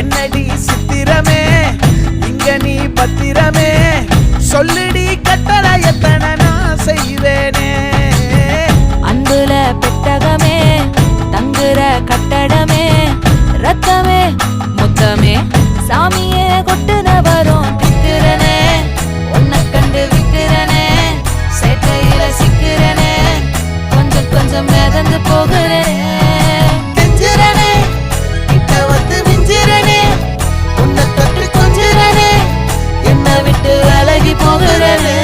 என்னடி சித்திரமே இங்க நீ பத்திரமே. சொல்லுடி கட்டளை எத்தனை நான் செய்வேனே. அன்புல பெட்டகமே தங்குற கட்டடமே ரத்தமே முத்தமே. சாமியே கொட்டுன வரும் திட்டுறனே உன்னை கண்டு விட்டுறனே சேட்டையில சிக்கிறனே. கொஞ்சம் கொஞ்சம் மிதந்து போகிறேன். all that ever